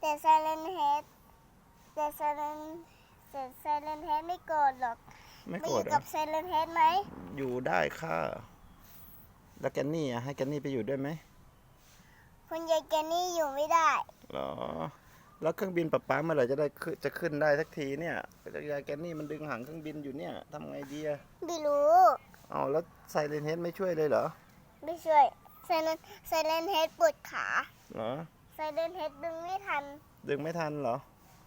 แต่ไซเลนเฮดแต่ไซเลนแต่ไซเลนเฮดไม่โกรธหรอกไม่มาโกอรธยู่เหรกัอบไซเลนเฮดไหมอยู่ได้ค่ะ แล้วแกนนี่อะให้แกนนี่ไปอยู่ด้วยไหมคุณยายแกนี่อยู่ไม่ได้ เหรอ แล้วเครื่องบินป๊าป๊าเมื่อไหร่จะได้ขึ้นจะขึ้นได้สักทีเนี่ยยายแกนนี่มันดึงหางเครื่องบินอยู่เนี่ยทำไงดีอะไม่รู้เอาแล้วไซเรนเฮดไม่ช่วยเลยเหรอ ไม่ช่วยไซเลนไซเลนเฮดปวดขา เหรอ ไซเลนเฮดดึงไม่ทันดึงไม่ทันเหรอ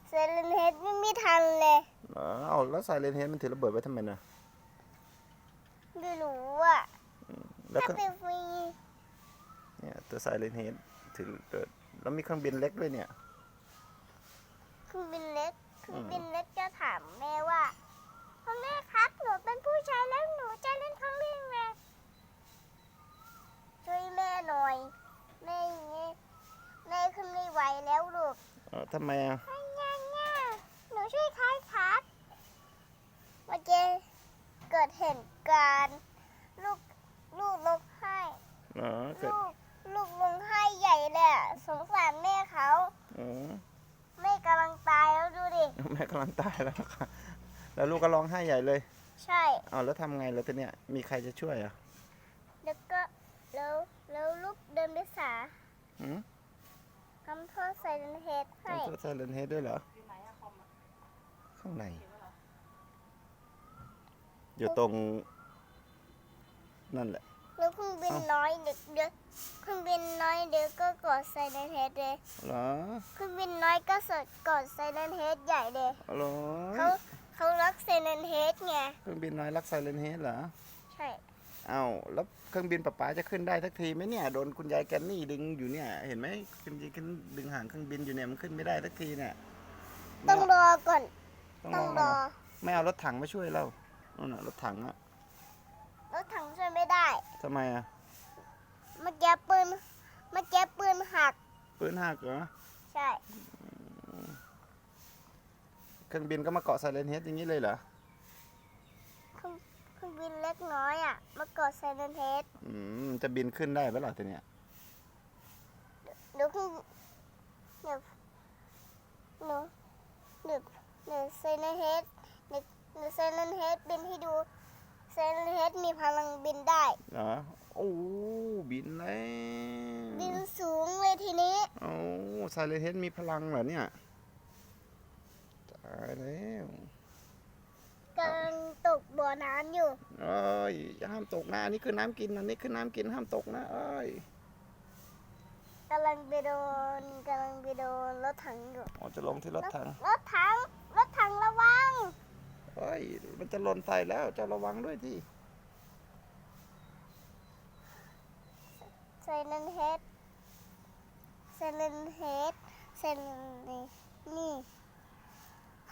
ไซเลนเฮดวิ่งไม่ทันเลยเหรอเอาแล้วไซเรนเฮดมันถือระเบิดไว้ทำไมนะไม่รู้อะแล้วถ้าก็เป็นฟรีเนี่ยตัวไซเรนเฮดถือเกิดแล้วมีเครื่องบินเล็กด้วยเนี่ยเครื่องบินเล็กเครื่องบินเล็กจะถามแม่ว่าพ่อแม่ครับหนูเป็นผู้ชายแล้วหนูจะเล่นเครื่องบินไงช่วยแม่หน่อย แม่อย่างงี้แม่ขึ้นไม่ไหวแล้วลูก เออ ทำไมอะไอ้ย่าย่าหนูช่วยคายครับเมื่อกี้เกิดเหตุการณ์ลูกลูกลงให้เหรอเกิดลูกลูกลงให้ใหญ่เลยอะสงสารแม่เขาอ๋อแม่กำลังตายแล้วดูดิแม่กำลังตายแล้วนะคะแล้วลูกก็ร้องไห้ใหญ่เลยใช่เอาแล้วทำไงแล้วทีเนี้ยมีใครจะช่วยอะแล้วก็แล้วแล้วลูกเดินไปสาหืมทำ โทษใส่เฮดให้ต้องตัวไซเรนเฮดด้วยเหรอข้างในอยู่ตรง นั่นแหละ แล้วเครื่องบินเอ้า น้อยเด็กเด็กเครื่องบินน้อยเด็กก็กดใส่เฮดเลยเหรอเครื่องบินน้อยก็สดกดใส่เฮดใหญ่เลยเหรอเขาเขารักใส่เฮดไงเครื่องบินน้อยรักไซเรนเฮดเหรอ ใช่ เอาแล้วเครื่องบินป๊าป๊าจะขึ้นได้สักทีไหมเนี่ย โดนคุณยายแกนนี่ดึงอยู่เนี่ย เห็นไหมคุณยายแกนดึงหางเครื่องบินอยู่เนี่ยมันขึ้นไม่ได้สักทีเนี่ยต้องรอก่อน ต้องต้องรรออไม่เอารถถังมาช่วยเรานั่นน่ะรถถังอะรถถังช่วยไม่ได้ทำไมอะเมื่อกี้ปืนเมื่อกี้ปืนหัก ปืนหักเหรอ ใช่ เครื่องบินก็มาเกาะไซเรนเฮดอย่างนี้เลยเหรอ เครื่องเครื่อง บินเล็กน้อยอะมากดใส่เฮดอืมจะบินขึ้นได้ไหมล่ะทีเนี้ยเดี๋ยวคุณเดี๋ยวหนูเดี๋ยวเดี๋ยวเซนเฮดเดี๋ยวเดี๋ยวเซนเฮดบินให้ดูเซนเฮดมีพลังบินได้เหรอโอ้บินแล้วบินสูงเลยทีนี้โอ้ไซเรนเฮดมีพลังเหรอเนี่ยตายแล้ว กำลังตกบ่อ น้ำอยู่ เอ้ยอย่าห้ามตกนะอันนี้คือน้ำกินอันนี้คือน้ำกินห้ามตกนะ เอ้ยกำลังไปโดนกำลังไปโดนรถถังอยู่อ๋อจะลงที่รถถัง รถถังรถถังระวัง เอ้ย มันจะหล่นใส่แล้วเจะระวังด้วยที่เซนเฮดเซนเฮดเซนนี่